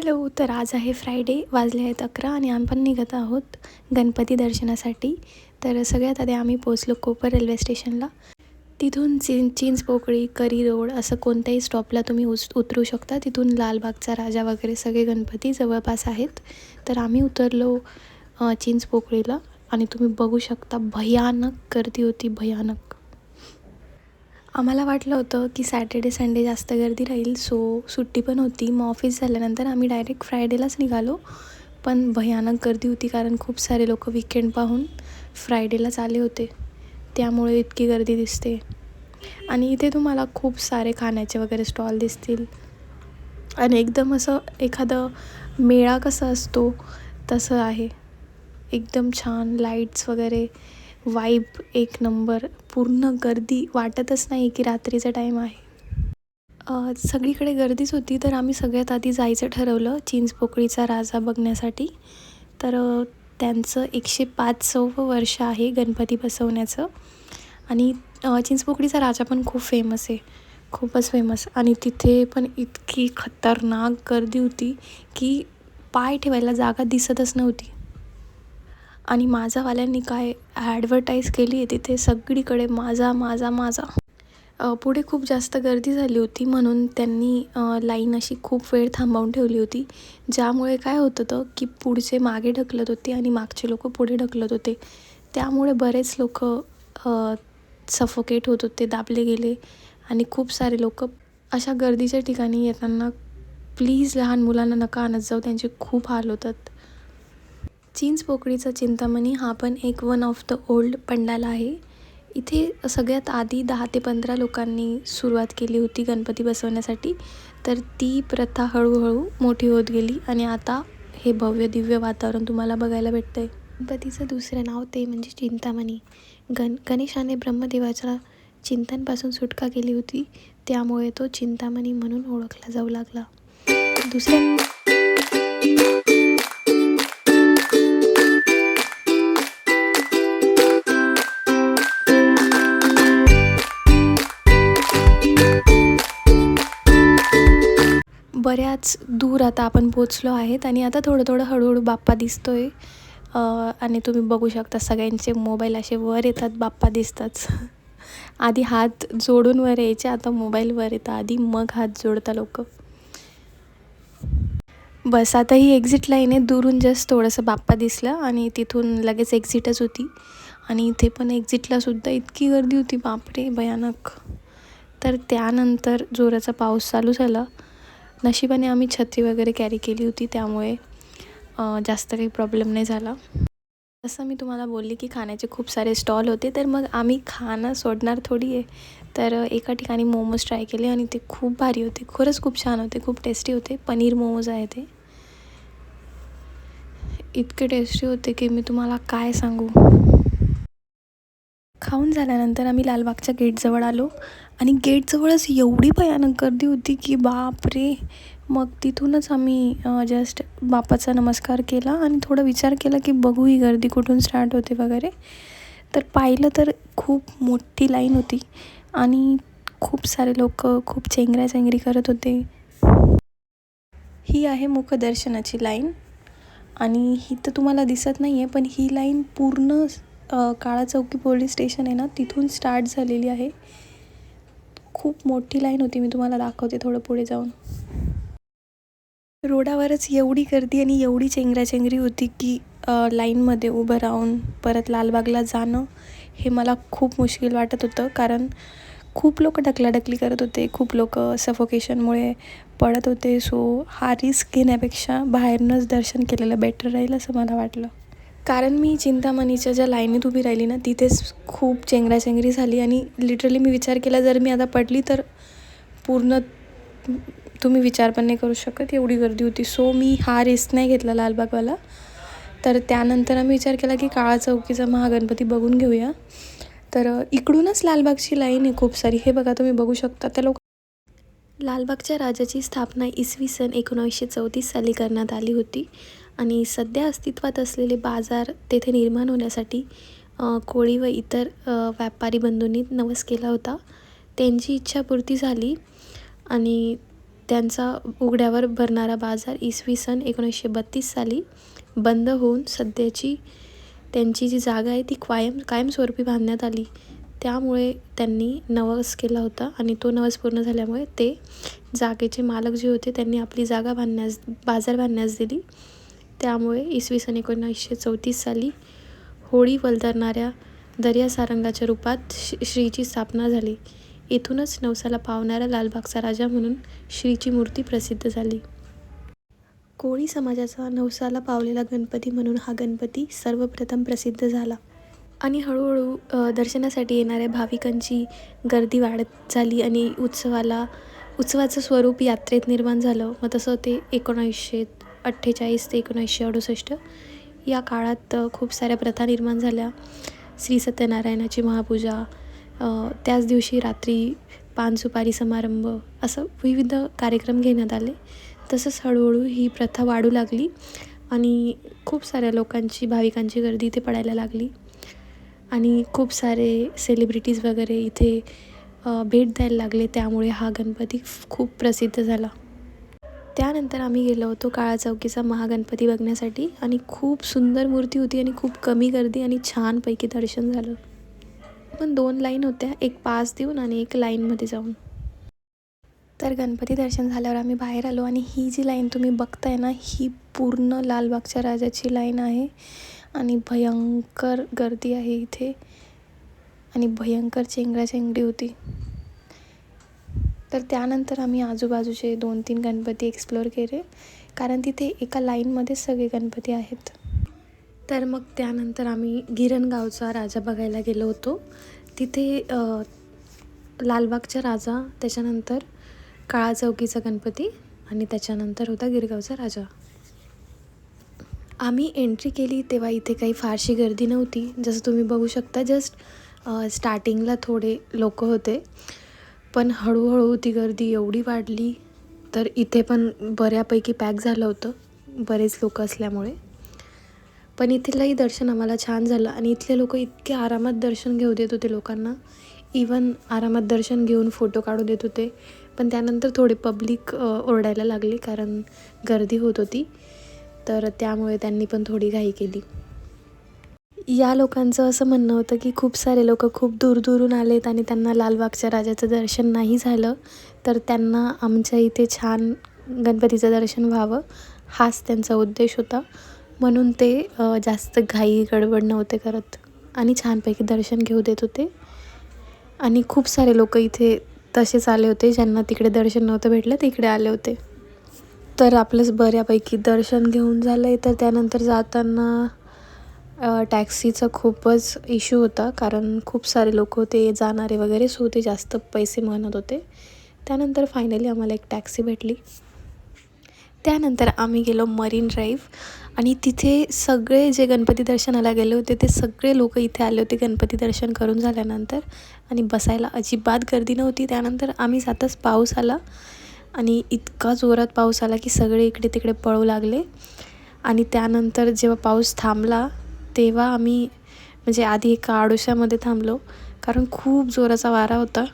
Hello तर आज आहे फ्रायडे वाजले आहेत अकरा आणि आम्ही पण निघत आहोत गणपती दर्शनासाठी. तर सगळ्यात आधी आम्ही पोचलो कोपर रेल्वे स्टेशनला. तिथून चिं चिंच पोकळी करी रोड असं कोणत्याही स्टॉपला तुम्ही उस उतरू शकता. तिथून लालबागचा राजा वगैरे सगळे गणपती जवळपास आहेत. तर आम्ही उतरलो चिंच पोकळीला आणि तुम्ही बघू शकता भयानक गर्दी होती भयानक. आम्हाला वाटलं होतं की सॅटर्डे संडे जास्त गर्दी राहील सो सुट्टी पण होती. मग ऑफिस झाल्यानंतर आम्ही डायरेक्ट फ्रायडेलाच निघालो. पण भयानक गर्दी होती कारण खूप सारे लोक विकेंड पाहून फ्रायडेलाच आले होते. त्यामुळे इतकी गर्दी दिसते. आणि इथे तुम्हाला खूप सारे खाण्याचे वगैरे स्टॉल दिसतील. आणि एकदम असं एखादं मेळा कसा असतो तसं आहे. एकदम छान लाईट्स वगैरे. वाईब एक नंबर पूर्ण गर्दी वाटतच नाही की रात्रीचा टाईम आहे. सगळीकडे गर्दीच होती तर आम्ही सगळ्यात आधी जायचं ठरवलं चिंचपोकळीचा राजा बघण्यासाठी. तर त्यांचं एकशे पाचवं वर्ष आहे गणपती बसवण्याचं. आणि चिंचपोकळीचा राजा पण खूप फेमस आहे. खूपच फेमस आणि तिथे पण इतकी खतरनाक गर्दी होती की पाय ठेवायला जागा दिसतच नव्हती. आणि माझावाल्यांनी काय ॲडव्हर्टाईज केली आहे तिथे सगळीकडे माझा माझा माझा. पुढे खूप जास्त गर्दी झाली होती म्हणून त्यांनी लाईन अशी खूप वेळ थांबवून ठेवली होती. ज्यामुळे काय होत होतं की पुढचे मागे ढकलत होते आणि मागचे लोक पुढे ढकलत होते. त्यामुळे बरेच लोक सफोकेट होत होते दाबले गेले आणि खूप सारे लोक अशा गर्दीच्या ठिकाणी येताना प्लीज लहान मुलांना नका आणत जाऊ त्यांचे खूप हाल होतात. चिंच पोकळीचा चिंतामणी हा पण एक one of the old pandal आहे. इथे सगळ्यात आधी दहा ते पंधरा लोकांनी सुरुवात केली होती गणपती बसवण्यासाठी. तर ती प्रथा हळूहळू मोठी होत गेली आणि आता हे भव्य दिव्य वातावरण तुम्हाला बघायला भेटतं आहे गणपतीचं दुसरं नाव ते म्हणजे चिंतामणी. गण गणेशाने ब्रह्मदेवाच्या चिंतनपासून सुटका केली होती त्यामुळे तो चिंतामणी म्हणून ओळखला जाऊ लागला. दुसऱ्या बऱ्याच दूर आता आपण पोचलो आहेत आणि आता थोडं थोडं हळूहळू बाप्पा दिसतो आहे आणि तुम्ही बघू शकता सगळ्यांचे मोबाईल असे वर येतात बाप्पा दिसताच आधी हात जोडून वर यायचे आता मोबाईल वर येतं आधी मग हात जोडता लोक. बस आता ही एक्झिट लाईन आहे. दुरून जस्ट थोडंसं बाप्पा दिसलं आणि तिथून लगेच एक्झिटच होती. आणि इथे पण एक्झिटला सुद्धा इतकी गर्दी होती. बापरे भयानक. तर त्यानंतर जोराचा पाऊस चालू झाला. नशिबाने आम्ही छत्री वगैरे कॅरी केली होती त्यामुळे जास्त काही प्रॉब्लेम नाही झाला. जसं मी तुम्हाला बोलली की खाण्याचे खूप सारे स्टॉल होते तर मग आम्ही खाणं सोडणार थोडी आहे. तर एका ठिकाणी मोमोज ट्राय केले आणि ते खूप भारी होते. खरंच खूप छान होते खूप टेस्टी होते. पनीर मोमोज आहे ते. इतके टेस्टी होते की मी तुम्हाला काय सांगू? खाऊन झाल्यानंतर आम्ही लालबागच्या गेटजवळ आलो आणि गेटजवळच एवढी भयानक गर्दी होती की बाप रे. मग तिथूनच आम्ही जस्ट बापाचा नमस्कार केला आणि थोडा विचार केला की बघू ही गर्दी कुठून स्टार्ट होते वगैरे. तर पाहिलं तर खूप मोठी लाईन होती आणि खूप सारे लोक खूप चेंगऱ्याचेंगरी करत होते. ही आहे मुखदर्शनाची लाईन आणि ही तर तुम्हाला दिसत नाही आहे पण ही लाईन पूर्ण काळा चौकी पोलीस स्टेशन आहे ना तिथून स्टार्ट झालेली आहे. खूप मोठी लाईन होती मी तुम्हाला दाखवते थोडं पुढे जाऊन. रोडावरच एवढी गर्दी आणि एवढी चेंगराचेंगरी होती की लाईनमध्ये उभं राहून परत लालबागला जाणं हे मला खूप मुश्किल वाटत होतं. कारण खूप लोक ढकलाढकली करत होते खूप लोक सफोकेशनमुळे पडत होते. सो हा रिस्क घेण्यापेक्षा बाहेरनंच दर्शन केलेलं बेटर राहील असं मला वाटलं. कारण मी चिंतामणीच्या ज्या लाईनीत उभी राहिली ना तिथेच खूप चेंगराचेंगरी झाली आणि लिटरली मी विचार केला जर मी आता पडली तर पूर्ण तुम्ही विचार पण नाही करू शकत एवढी गर्दी होती. सो मी हा रिस्क नाही घेतला लालबागवाला. तर त्यानंतर आम्ही विचार केला की काळा चौकीचा महागणपती बघून घेऊया. तर इकडूनच लालबागची लाईन आहे खूप सारी. हे बघा तुम्ही बघू शकता त्या लोक लालबागच्या राजाची स्थापना इसवी सन एकोणावीसशे चौतीस साली करण्यात आली होती. आणि सध्या अस्तित्वात असलेले बाजार तेथे निर्माण होण्यासाठी कोळी व इतर व्यापारी बंधूंनी नवस केला होता. त्यांची इच्छापूर्ती झाली आणि त्यांचा उघड्यावर भरणारा बाजार इसवी सन एकोणीसशे बत्तीस साली बंद होऊन सध्याची त्यांची जी जागा आहे ती कायम कायमस्वरूपी बांधण्यात आली. त्यामुळे त्यांनी नवस केला होता आणि तो नवस पूर्ण झाल्यामुळे ते जागेचे मालक जे होते त्यांनी आपली जागा बांधण्यास बाजार बांधण्यास दिली. त्यामुळे इसवी सन एकोणीसशे चौतीस साली होळी वलदरणाऱ्या दर्या सारंगाच्या रूपात श श्रीची स्थापना झाली. येथूनच नवसाला पावणारा लालबागचा राजा म्हणून श्रीची मूर्ती प्रसिद्ध झाली. कोळी समाजाचा नवसाला पावलेला गणपती म्हणून हा गणपती सर्वप्रथम प्रसिद्ध झाला. आणि हळूहळू दर्शनासाठी येणाऱ्या भाविकांची गर्दी वाढत झाली आणि उत्सवाला उत्सवाचं स्वरूप यात्रेत निर्माण झालं. मग तसं ते एकोणावीसशे अठ्ठेचाळीस ते एकोणीसशे अडुसष्ट. या काळात खूप साऱ्या प्रथा निर्माण झाल्या. श्री सत्यनारायणाची महापूजा त्याच दिवशी रात्री पान सुपारी समारंभ असं विविध कार्यक्रम घेण्यात आले. तसंच हळूहळू ही प्रथा वाढू लागली आणि खूप साऱ्या लोकांची भाविकांची गर्दी इथे पडायला लागली. आणि खूप सारे सेलिब्रिटीज वगैरे इथे भेट द्यायला लागले. त्यामुळे हा गणपती खूप प्रसिद्ध झाला. त्यानंतर आम्ही गेलो होतो काळा चौकीचा महागणपती बघण्यासाठी. आणि खूप सुंदर मूर्ती होती आणि खूप कमी गर्दी आणि छानपैकी दर्शन झालं. पण दोन लाईन होत्या एक पास देऊन आणि एक लाईनमध्ये जाऊन. तर गणपती दर्शन झाल्यावर आम्ही बाहेर आलो आणि ही जी लाईन तुम्ही बघताय ना ही पूर्ण लालबागच्या राजाची लाईन आहे. आणि भयंकर गर्दी आहे इथे. आणि भयंकर चेंगराचेंगरी होती. तर त्यानंतर आम्ही आजूबाजूचे दोन तीन गणपती एक्सप्लोअर केले. कारण तिथे एका लाईनमध्ये सगळे गणपती आहेत. तर मग त्यानंतर आम्ही गिरणगावचा राजा बघायला गेलो होतो. तिथे लालबागचा राजा त्याच्यानंतर काळा चौकीचा गणपती आणि त्याच्यानंतर होता गिरगावचा राजा. आम्ही एंट्री केली तेव्हा इथे काही फारशी गर्दी नव्हती. जसं तुम्ही बघू शकता जस्ट स्टार्टिंगला थोडे लोक होते. पण हळूहळू ती गर्दी एवढी वाढली तर इथे पण बऱ्यापैकी पॅक झालं होतं बरेच लोक असल्यामुळे. पण इथलंही दर्शन आम्हाला छान झालं आणि इथले लोक इतके आरामात दर्शन घेऊ देत होते लोकांना. इवन आरामात दर्शन घेऊन फोटो काढू देत होते. पण त्यानंतर थोडे पब्लिक ओरडायला लागले कारण गर्दी होत होती. तर त्यामुळे त्यांनी पण थोडी घाई केली. या लोकांचं असं म्हणणं होतं की खूप सारे लोक खूप दूरदूरून आलेत आणि त्यांना लालबागच्या राजाचं दर्शन नाही झालं तर त्यांना आमच्या इथे छान गणपतीचं दर्शन व्हावं हाच त्यांचा उद्देश होता. म्हणून ते जास्त घाई गडबड नव्हते करत आणि छानपैकी दर्शन घेऊ देत होते. आणि खूप सारे लोक इथे तसेच आले होते ज्यांना तिकडे दर्शन नव्हतं भेटलं ते इकडे आले होते. तर आपलंच बऱ्यापैकी दर्शन घेऊन झालं आहे तर त्यानंतर जाताना टॅक्सीचा खूपच इश्यू होता कारण खूप सारे लोक होते जाणारे वगैरे सो ते जास्त पैसे म्हणत होते. त्यानंतर फायनली आम्हाला एक टॅक्सी भेटली. त्यानंतर आम्ही गेलो मरीन ड्राईव्ह आणि तिथे सगळे जे गणपती दर्शनाला गेले होते ते सगळे लोक इथे आले होते गणपती दर्शन करून झाल्यानंतर आणि बसायला अजिबात गर्दी नव्हती. त्यानंतर आम्ही जाताच पाऊस आला आणि इतका जोरात पाऊस आला की सगळे इकडे तिकडे पळू लागले. आणि त्यानंतर जेव्हा पाऊस थांबला तेव्हा आम्ही म्हणजे आधी एका आडोशामध्ये थांबलो. कारण खूप जोराचा वारा होता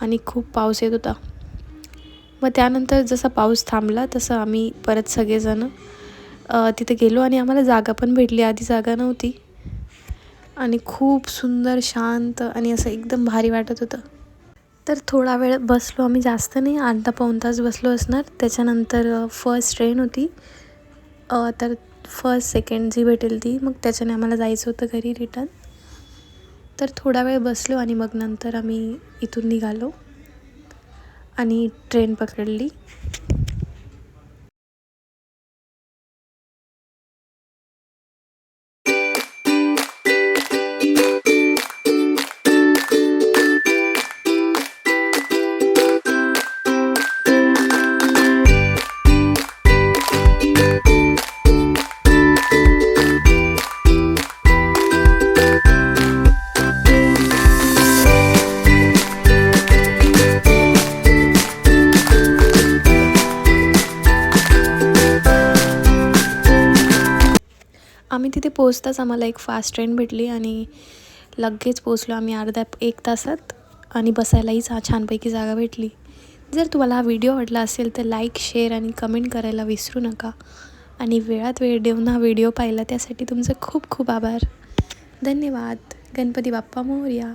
आणि खूप पाऊस येत होता. मग त्यानंतर जसा पाऊस थांबला तसं आम्ही परत सगळेजण तिथे गेलो आणि आम्हाला जागा पण भेटली. आधी जागा नव्हती. आणि खूप सुंदर शांत आणि असं एकदम भारी वाटत होतं. तर थोडा वेळ बसलो आम्ही जास्त नाही अर्धा पाऊण तास बसलो असणार. त्याच्यानंतर फर्स्ट ट्रेन होती. तर फर्स्ट सेकंड जी भेटेल ती मग त्याच्याने आम्हाला जायचं होतं घरी रिटर्न तर थोडा वेळ बसलो आणि मग नंतर आम्ही इथून निघालो आणि ट्रेन पकडली. पोचताच आम्हाला एक फास्ट ट्रेन भेटली आणि लगेच पोचलो आम्ही अर्ध्या एक तासात आणि बसायलाही छा छानपैकी जागा भेटली. जर तुम्हाला हा व्हिडिओ आवडला असेल तर लाईक शेअर आणि कमेंट करायला विसरू नका. आणि वेळात वेळ देऊन हा व्हिडिओ पाहिला त्यासाठी तुमचं खूप खूप आभार. धन्यवाद. गणपती बाप्पा मोरया.